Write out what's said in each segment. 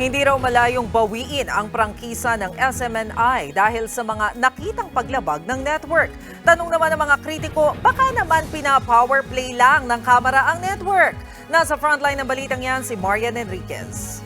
Hindi raw malayong bawiin ang prangkisa ng SMNI dahil sa mga nakitang paglabag ng network. Tanong naman ng mga kritiko, baka naman pina-power play lang ng kamera ang network. Nasa frontline ng balitang yan si Marian Enriquez.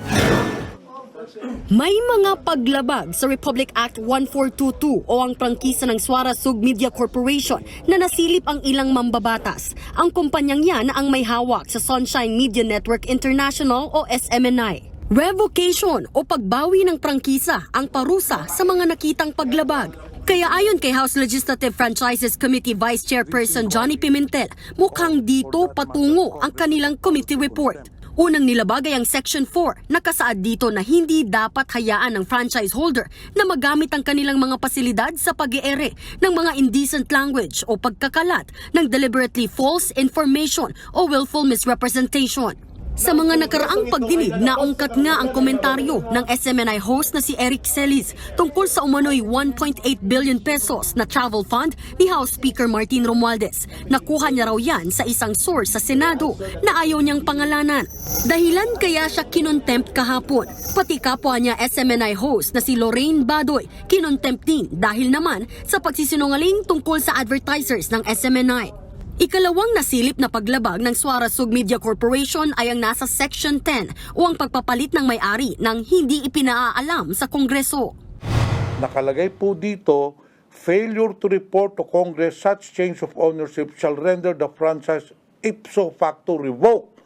May mga paglabag sa Republic Act 1422 o ang prangkisa ng Suara Sug Media Corporation na nasilip ang ilang mambabatas. Ang kumpanyang yan ang may hawak sa Sunshine Media Network International o SMNI. Revocation o pagbawi ng prangkisa ang parusa sa mga nakitang paglabag. Kaya ayon kay House Legislative Franchises Committee Vice Chairperson Johnny Pimentel, mukhang dito patungo ang kanilang committee report. Unang nilabag ay ang Section 4, nakasaad dito na hindi dapat hayaan ng franchise holder na magamit ang kanilang mga pasilidad sa pag ere ng mga indecent language o pagkakalat ng deliberately false information o willful misrepresentation. Sa mga nakaraang pagdinig, naungkat nga ang komentaryo ng SMNI host na si Eric Celis tungkol sa umano'y 1.8 billion pesos na travel fund ni House Speaker Martin Romualdez. Nakuha niya raw yan sa isang source sa Senado na ayaw niyang pangalanan. Dahilan kaya siya kinontempt kahapon. Pati kapwa niya SMNI host na si Lorraine Badoy, kinontempt din dahil naman sa pagsisinungaling tungkol sa advertisers ng SMNI. Ikalawang nasilip na paglabag ng Suara Sug Media Corporation ay ang nasa Section 10 o ang pagpapalit ng may-ari ng hindi ipinaalam sa Kongreso. Nakalagay po dito, failure to report to Congress such change of ownership shall render the franchise ipso facto revoked.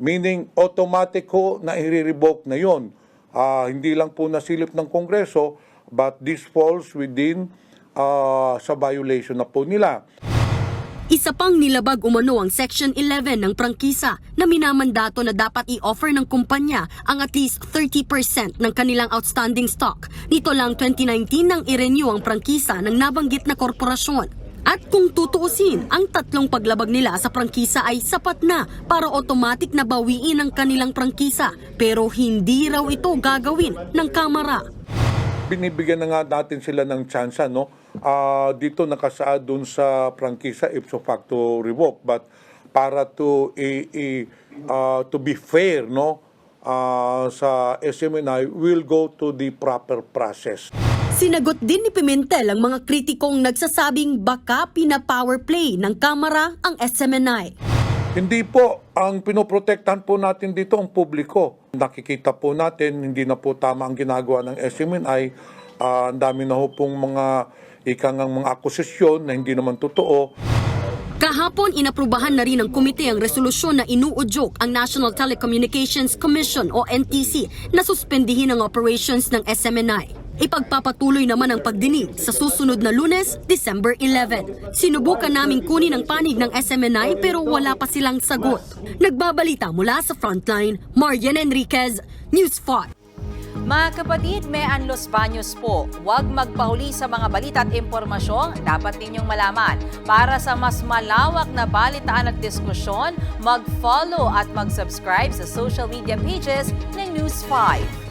Meaning, automatiko na i-revoke na yon. Ah, hindi lang po nasilip ng Kongreso, but this falls within ah, sa violation na po nila. Isa pang nilabag umano ang Section 11 ng prangkisa na minamandato na dapat i-offer ng kumpanya ang at least 30% ng kanilang outstanding stock. Nito lang 2019 nang i-renew ang prangkisa ng nabanggit na korporasyon. At kung tutuusin, ang tatlong paglabag nila sa prangkisa ay sapat na para automatic na bawiin ang kanilang prangkisa pero hindi raw ito gagawin ng Kamara. Binibigyan na nga natin sila ng tsansa, no? Ah, dito nakasaad dun sa prangkisa ipso facto revoke but para to i, i- ah, to be fair, no? ah, sa SMNI will go to the proper process. Sinagot din ni Pimentel ang mga kritikong nagsasabing baka pina-power play ng Kamara ang SMNI. Hindi po, ang pinoprotektahan po natin dito ang publiko. Nakikita po natin, hindi na po tama ang ginagawa ng SMNI. Ah, ang dami na ho pong mga ikangang mga akusasyon na hindi naman totoo. Kahapon, inaprubahan na rin ng komite ang resolusyon na inuudyok ang National Telecommunications Commission o NTC na suspendihin ang operations ng SMNI. Ipagpapatuloy naman ang pagdinig sa susunod na lunes, December 11. Sinubukan naming kunin ang panig ng SMNI pero wala pa silang sagot. Nagbabalita mula sa Frontline, Marian Enriquez, News 5. Mga kapatid, may Los Baños po. Huwag magpahuli sa mga balita at impormasyong dapat ninyong malaman. Para sa mas malawak na balitaan at diskusyon, mag-follow at mag-subscribe sa social media pages ng News 5.